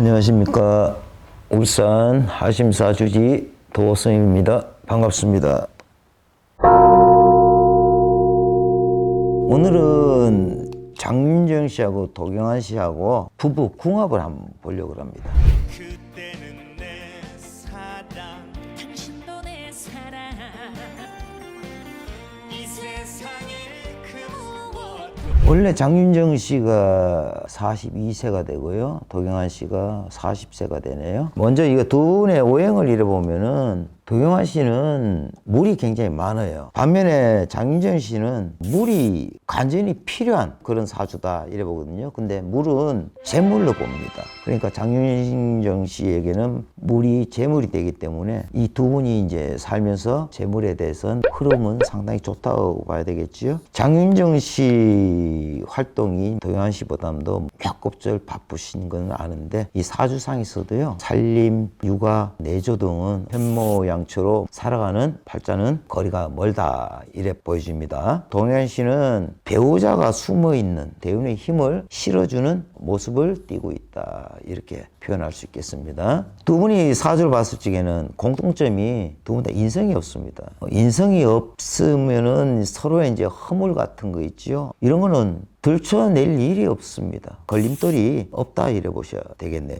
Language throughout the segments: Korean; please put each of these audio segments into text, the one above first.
안녕하십니까. 울산 하심사 주지 도호성입니다. 반갑습니다. 오늘은 장윤정 씨하고 도경환 씨하고 부부 궁합을 한번 보려고 합니다. 원래 장윤정 씨가 42세가 되고요. 도경환 씨가 40세가 되네요. 먼저 이거 두 분의 오행을 이뤄보면은 도경환 씨는 물이 굉장히 많아요. 반면에 장윤정 씨는 물이 간절히 필요한 그런 사주다 이래 보거든요. 근데 물은 재물로 봅니다. 그러니까 장윤정 씨에게는 물이 재물이 되기 때문에 이 두 분이 이제 살면서 재물에 대해서는 흐름은 상당히 좋다고 봐야 되겠지요. 장윤정 씨 활동이 도영한 씨보다도 몇 곱절 바쁘신 건 아는데 이 사주상에서도요 살림, 육아, 내조 등은 현모양 처로 살아가는 팔자는 거리가 멀다 이래 보여집니다. 동현 씨는 배우자가 숨어 있는 대운의 힘을 실어주는 모습을 띠고 있다 이렇게 표현할 수 있겠습니다. 두 분이 사주를 봤을 적에는 공통점이 두 분 다 인성이 없습니다. 어, 인성이 없으면은 서로의 이제 허물 같은 거 있지요. 이런 거는 들춰낼 일이 없습니다. 걸림돌이 없다 이래 보셔야 되겠네요.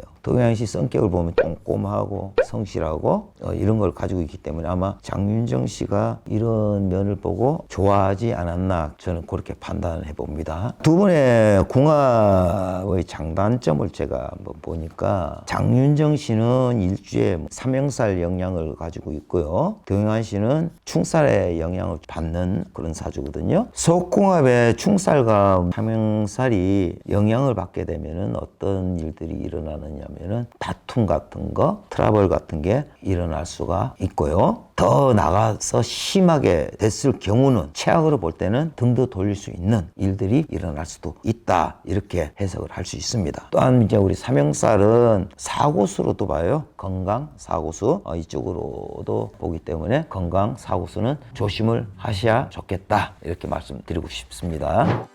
씨 성격을 보면 꼼꼼하고 성실하고 어, 이런 걸 가지고 있기 때문에 아마 장윤정 씨가 이런 면을 보고 좋아하지 않았나 저는 그렇게 판단해 봅니다. 두 분의 궁합의 장단점을 제가 한번 보니까 장윤정 씨는 일주에 삼형살 영향을 가지고 있고요. 도영환 씨는 충살의 영향을 받는 그런 사주거든요. 속궁합의 충살과 삼형살이 영향을 받게 되면은 어떤 일들이 일어나느냐면은 다툼 같은 거, 트러블 같은 게 일어날 수가 있고요. 더 나가서 심하게 됐을 경우는 최악으로 볼 때는 등도 돌릴 수 있는 일들이 일어날 수도 있다. 이렇게 해석을 할 수 있습니다. 또한 이제 우리 삼형살은 사고수로도 봐요. 건강 사고수 어, 이쪽으로도 보기 때문에 건강 사고수는 조심을 하셔야 좋겠다. 이렇게 말씀드리고 싶습니다.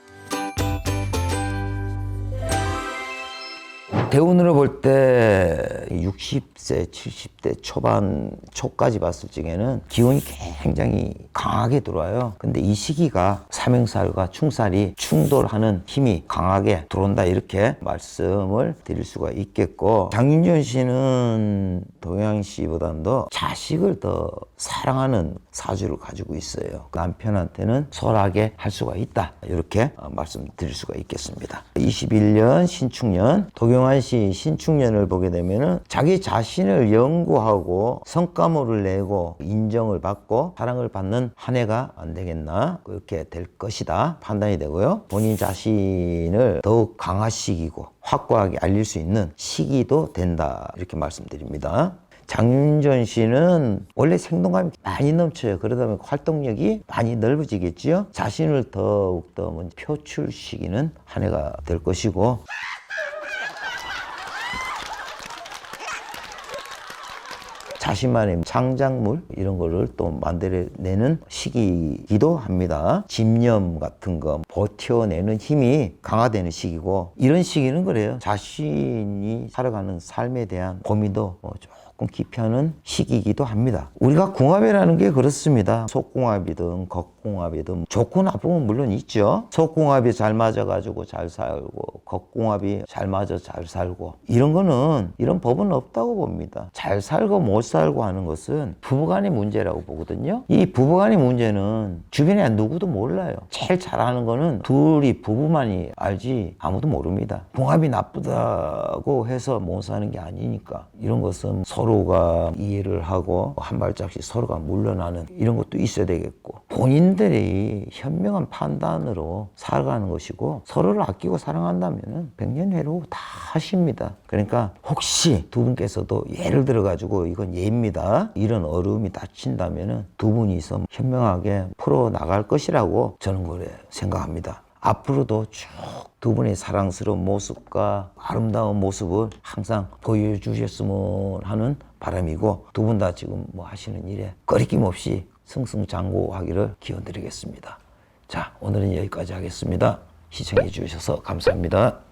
대운으로 볼 때 60세, 70대 초반 초까지 봤을 적에는 기운이 굉장히 강하게 들어와요. 근데 이 시기가 삼형살과 충살이 충돌하는 힘이 강하게 들어온다 이렇게 말씀을 드릴 수가 있겠고 장윤전 씨는 도영 씨보다는 더 자식을 더 사랑하는 사주를 가지고 있어요. 그 남편한테는 소홀하게 할 수가 있다. 이렇게 어, 말씀드릴 수가 있겠습니다. 21년 신축년 도경 환씨 신축년을 보게 되면은 자기 자신을 연구하고 성과물을 내고 인정을 받고 사랑을 받는 한 해가 안 되겠나 그렇게 될 것이다 판단이 되고요. 본인 자신을 더욱 강화시키고 확고하게 알릴 수 있는 시기도 된다 이렇게 말씀드립니다. 장윤전 씨는 원래 생동감이 많이 넘쳐요. 그러다 보니 활동력이 많이 넓어지겠지요. 자신을 더욱더 표출시키는 한 해가 될 것이고 자신만의 창작물 이런 거를 또 만들어내는 시기이기도 합니다. 집념 같은 거 버텨내는 힘이 강화되는 시기고 이런 시기는 그래요. 자신이 살아가는 삶에 대한 고민도 뭐 조금 깊이 하는 시기이기도 합니다. 우리가 궁합이라는 게 그렇습니다. 속궁합이든 겉궁합이든 좋고 나쁨은 물론 있죠. 속궁합이 잘 맞아가지고 잘 살고 겉궁합이 잘 맞아 잘 살고 이런 거는 이런 법은 없다고 봅니다. 잘 살고 못 살고 하는 것은 부부간의 문제라고 보거든요. 이 부부간의 문제는 주변에 누구도 몰라요. 제일 잘하는 거는 둘이 부부만이 알지 아무도 모릅니다. 궁합이 나쁘다고 해서 못 사는 게 아니니까 이런 것은 서로가 이해를 하고 한 발짝씩 서로가 물러나는 이런 것도 있어야 되겠고 본인들이 현명한 판단으로 살아가는 것이고 서로를 아끼고 사랑한다면 백년회로 다 하십니다. 그러니까 혹시 두 분께서도 예를 들어 가지고 이건 예입니다. 이런 어려움이 닥친다면 두 분이서 현명하게 풀어 나갈 것이라고 저는 그래 생각합니다. 앞으로도 쭉 두 분의 사랑스러운 모습과 아름다운 모습을 항상 보여주셨으면 하는 바람이고 두 분 다 지금 뭐 하시는 일에 거리낌 없이 승승장구하기를 기원드리겠습니다. 자, 오늘은 여기까지 하겠습니다. 시청해 주셔서 감사합니다.